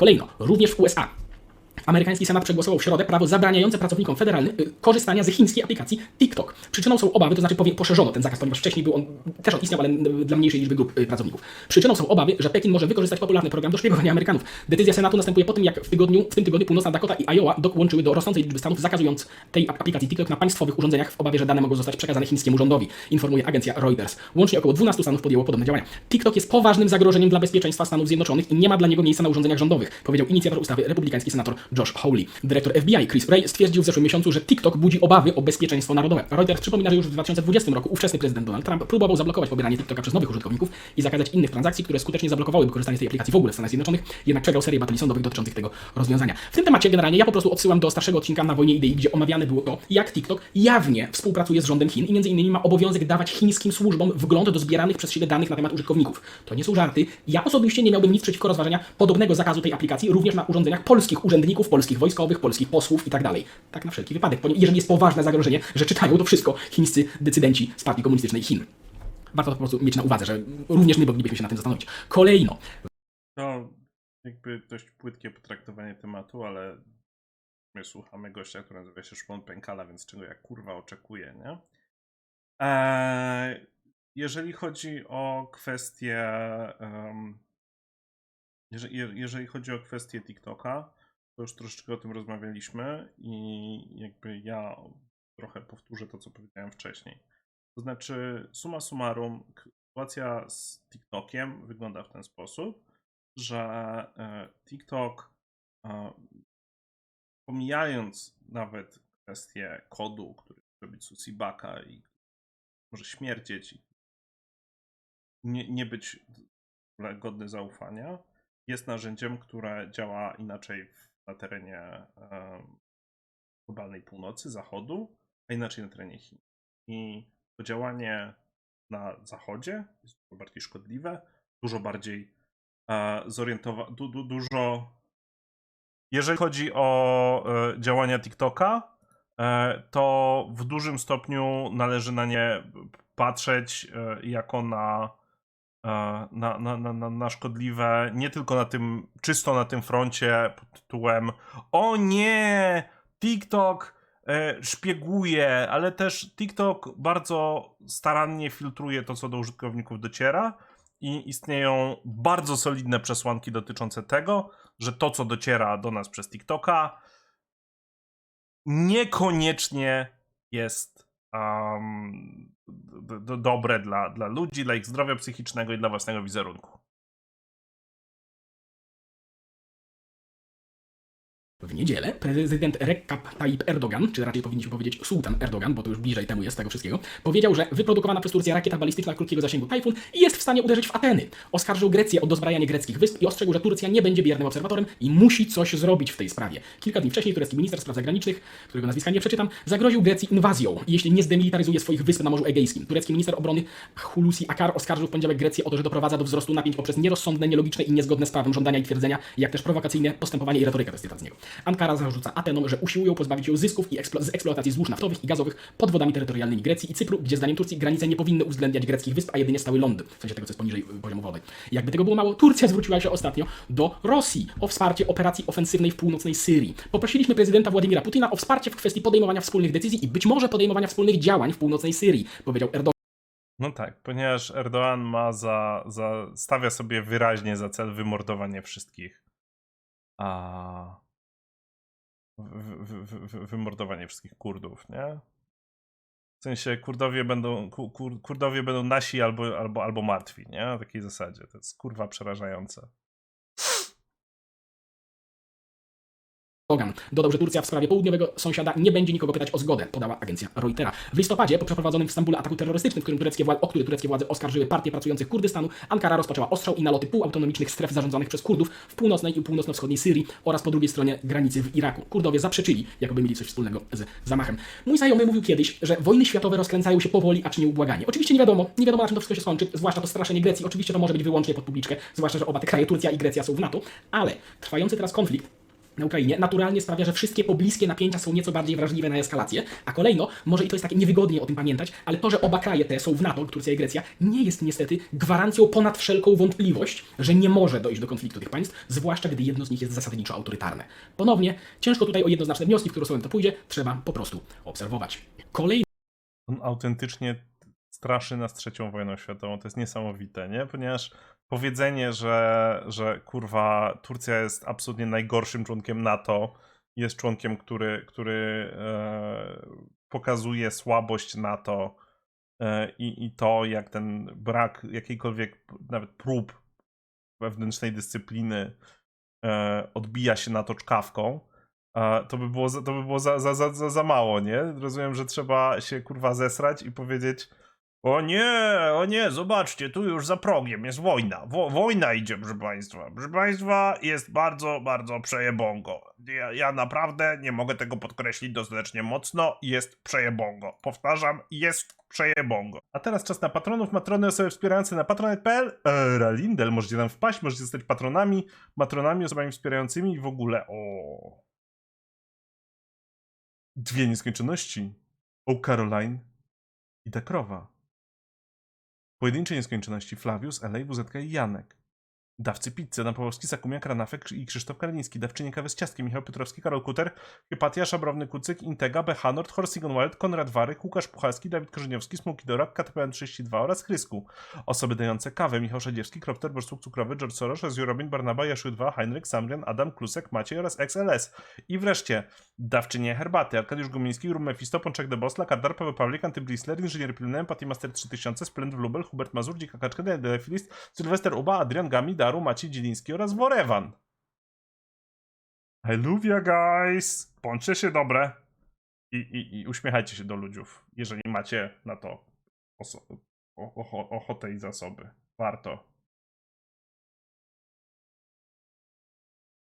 Kolejno, również w USA. Amerykański Senat przegłosował w środę prawo zabraniające pracownikom federalnym y, korzystania z chińskiej aplikacji TikTok. Przyczyną są obawy, to znaczy poszerzono ten zakaz, ponieważ wcześniej był on też on istniał, ale y, dla mniejszej liczby grup y, pracowników. Przyczyną są obawy, że Pekin może wykorzystać popularny program do szpiegowania Amerykanów. Decyzja Senatu następuje po tym, jak w, tygodniu, w tym tygodniu północna Dakota i Iowa dołączyły do rosnącej liczby stanów, zakazując tej ap- aplikacji TikTok na państwowych urządzeniach w obawie, że dane mogą zostać przekazane chińskiemu rządowi, informuje agencja Reuters. Łącznie około 12 stanów podjęło podobne działania. TikTok jest poważnym zagrożeniem dla bezpieczeństwa Stanów Zjednoczonych i nie ma dla niego miejsca na urządzeniach rządowych, powiedział inicjator ustawy republikański senator Josh Hawley. Dyrektor FBI Chris Wray stwierdził w zeszłym miesiącu, że TikTok budzi obawy o bezpieczeństwo narodowe. Reuters przypomina, że już w 2020 roku ówczesny prezydent Donald Trump próbował zablokować pobieranie TikToka przez nowych użytkowników i zakazać innych transakcji, które skutecznie zablokowałyby korzystanie z tej aplikacji w ogóle w Stanach Zjednoczonych, jednak przegrał serię batalii sądowych dotyczących tego rozwiązania. W tym temacie generalnie ja po prostu odsyłam do starszego odcinka na wojnie idei, gdzie omawiane było to, jak TikTok jawnie współpracuje z rządem Chin i między innymi ma obowiązek dawać chińskim służbom wgląd do zbieranych przez siebie danych na temat użytkowników. To nie są żarty. Ja osobiście nie miałbym nic przeciwko rozważenia podobnego zakazu tej aplikacji również na urządzeniach polskich urzędników, polskich wojskowych, polskich posłów i tak dalej. Tak na wszelki wypadek, jeżeli jest poważne zagrożenie, że czytają to wszystko chińscy decydenci z partii komunistycznej Chin. Warto to po prostu mieć na uwadze, że również my moglibyśmy się nad tym zastanowić. Kolejno, No, jakby dość płytkie potraktowanie tematu, ale my słuchamy gościa, który nazywa się Szpon Pękala, więc czego ja kurwa oczekuję, nie? Eee, jeżeli chodzi o kwestię. em, jeżeli, je- jeżeli chodzi o kwestię TikToka, to już troszeczkę o tym rozmawialiśmy i jakby ja trochę powtórzę to, co powiedziałem wcześniej. To znaczy, summa summarum, sytuacja z TikTokiem wygląda w ten sposób, że e, TikTok, e, pomijając nawet kwestię kodu, który może być Susibaka i może śmierdzieć i nie, nie być godny zaufania, jest narzędziem, które działa inaczej w- na terenie e, globalnej północy, zachodu, a inaczej na terenie Chin. I to działanie na zachodzie jest dużo bardziej szkodliwe, dużo bardziej zorientowane, du, du, dużo. Jeżeli chodzi o e, działania TikToka, e, to w dużym stopniu należy na nie patrzeć e, jako na, e, na, na, na, na, na szkodliwe, nie tylko na tym, czysto na tym froncie pod tytułem o nie, TikTok e, szpieguje, ale też TikTok bardzo starannie filtruje to, co do użytkowników dociera i istnieją bardzo solidne przesłanki dotyczące tego, że to, co dociera do nas przez TikToka, niekoniecznie jest um, dobre dla, dla ludzi, dla ich zdrowia psychicznego i dla własnego wizerunku. W niedzielę prezydent Recep Tayyip Erdogan, czy raczej powinniśmy powiedzieć Sultan Erdogan, bo to już bliżej temu jest tego wszystkiego, powiedział, że wyprodukowana przez Turcję rakieta balistyczna krótkiego zasięgu Tajfun jest w stanie uderzyć w Ateny. Oskarżył Grecję o dozbrajanie greckich wysp i ostrzegł, że Turcja nie będzie biernym obserwatorem i musi coś zrobić w tej sprawie. Kilka dni wcześniej turecki minister spraw zagranicznych, którego nazwiska nie przeczytam, zagroził Grecji inwazją, jeśli nie zdemilitaryzuje swoich wysp na Morzu Egejskim. Turecki minister obrony Hulusi Akar oskarżył w poniedziałek Grecję o to, że doprowadza do wzrostu napięć poprzez nierozsądne, nielogiczne i niezgodne z prawem żądania i twierdzenia, jak też prowokacyjne postępowanie i cytat z niego. Ankara zarzuca Atenom, że usiłują pozbawić ją zysków i eksplo- z eksploatacji złóż naftowych i gazowych pod wodami terytorialnymi Grecji i Cypru, gdzie zdaniem Turcji granice nie powinny uwzględniać greckich wysp, a jedynie stały lądy, w sensie tego, co jest poniżej y, poziomu wody. Jakby tego było mało, Turcja zwróciła się ostatnio do Rosji o wsparcie operacji ofensywnej w północnej Syrii. Poprosiliśmy prezydenta Władimira Putina o wsparcie w kwestii podejmowania wspólnych decyzji i być może podejmowania wspólnych działań w północnej Syrii, powiedział Erdogan. No tak, ponieważ Erdoğan ma za, za stawia sobie wyraźnie za cel wymordowanie wszystkich. A wymordowanie wszystkich Kurdów, nie? W sensie Kurdowie będą, ku, kur, Kurdowie będą nasi albo, albo, albo martwi, nie? Na takiej zasadzie. To jest kurwa przerażające. Erdogan dodał, że Turcja w sprawie południowego sąsiada nie będzie nikogo pytać o zgodę, podała agencja Reutera. W listopadzie, po przeprowadzonym w Stambule ataku terrorystycznym, w którym tureckie władze, o który tureckie władze oskarżyły partię pracujących Kurdystanu, Ankara rozpoczęła ostrzał i naloty półautonomicznych stref zarządzanych przez Kurdów w północnej i północno-wschodniej Syrii oraz po drugiej stronie granicy w Iraku. Kurdowie zaprzeczyli, jakoby mieli coś wspólnego z zamachem. Mój znajomy mówił kiedyś, że wojny światowe rozkręcają się powoli, acz nieubłaganie. Oczywiście nie wiadomo, nie wiadomo na czym to wszystko się skończy, zwłaszcza to straszenie Grecji. Oczywiście to może być wyłącznie pod publiczkę, zwłaszcza, że oba te kraje, Turcja i Grecja są w NATO, ale trwający teraz konflikt na Ukrainie naturalnie sprawia, że wszystkie pobliskie napięcia są nieco bardziej wrażliwe na eskalację, a kolejno, może i to jest takie niewygodnie o tym pamiętać, ale to, że oba kraje te są w NATO, Turcja i Grecja, nie jest niestety gwarancją ponad wszelką wątpliwość, że nie może dojść do konfliktu tych państw, zwłaszcza gdy jedno z nich jest zasadniczo autorytarne. Ponownie, ciężko tutaj o jednoznaczne wnioski, w którą stronę to pójdzie, trzeba po prostu obserwować. Kolejny On autentycznie straszy nas trzecią wojną światową. To jest niesamowite, nie? Ponieważ powiedzenie, że, że kurwa Turcja jest absolutnie najgorszym członkiem NATO, jest członkiem, który, który e, pokazuje słabość NATO e, i, i to, jak ten brak jakiejkolwiek nawet prób wewnętrznej dyscypliny e, odbija się na to czkawką, to by było, to by było za, za, za, za mało, nie? Rozumiem, że trzeba się kurwa zesrać i powiedzieć o nie, o nie, zobaczcie, tu już za progiem jest wojna. Wo, wojna idzie, proszę państwa. Proszę państwa, jest bardzo, bardzo przejebongo. Ja, ja naprawdę nie mogę tego podkreślić dostatecznie mocno. Jest przejebongo. Powtarzam, jest przejebongo. A teraz czas na patronów, matrony, osoby wspierające na patronet.pl. Eee, Ralindel, możecie tam wpaść, możecie zostać patronami, matronami, osobami wspierającymi i w ogóle o... Dwie nieskończoności. O Caroline i ta krowa. Pojedyncze nieskończoności Flavius, Elej, WZK i Janek. Dawcy pizzy, Adam Pawłowski, Sakumia, Kranafek i Krzysztof Karliński. Dawczynie kawy z ciastkiem, Michał Piotrowski, Karol Kuter, Hypatia, Szabrowny Kucyk, Intega, Bechanort, Horsigon Wild, Konrad Warych, Łukasz Puchalski, Dawid Korzeniowski, Smuki Dorak, KTPN32 oraz Chrysku. Osoby dające kawę Michał Szadziewski, Kropter, Borsuk Cukrowy, George Soros, Reziu Robin, Barnaba, Jaszu 2, Heinrich, Samrian, Adam, Klusek, Maciej oraz XLS. I wreszcie dawczynie herbaty, Arkadiusz Gumiński, Rum Mefisto, Pączek de Bosla, Kardar, Paweł Pawlik, Antybrisler, Inżynier Pilnem, Patimaster 3000, Splend Lubel, Hubert Mazur, Dzika Kaczka, Sylwester Uba, Adrian Gami, Daru, Maciej Dzieliński oraz Worewan. I love you guys! Bądźcie się dobre i, i, i uśmiechajcie się do ludziów, jeżeli macie na to oso- ochotę i zasoby. Warto.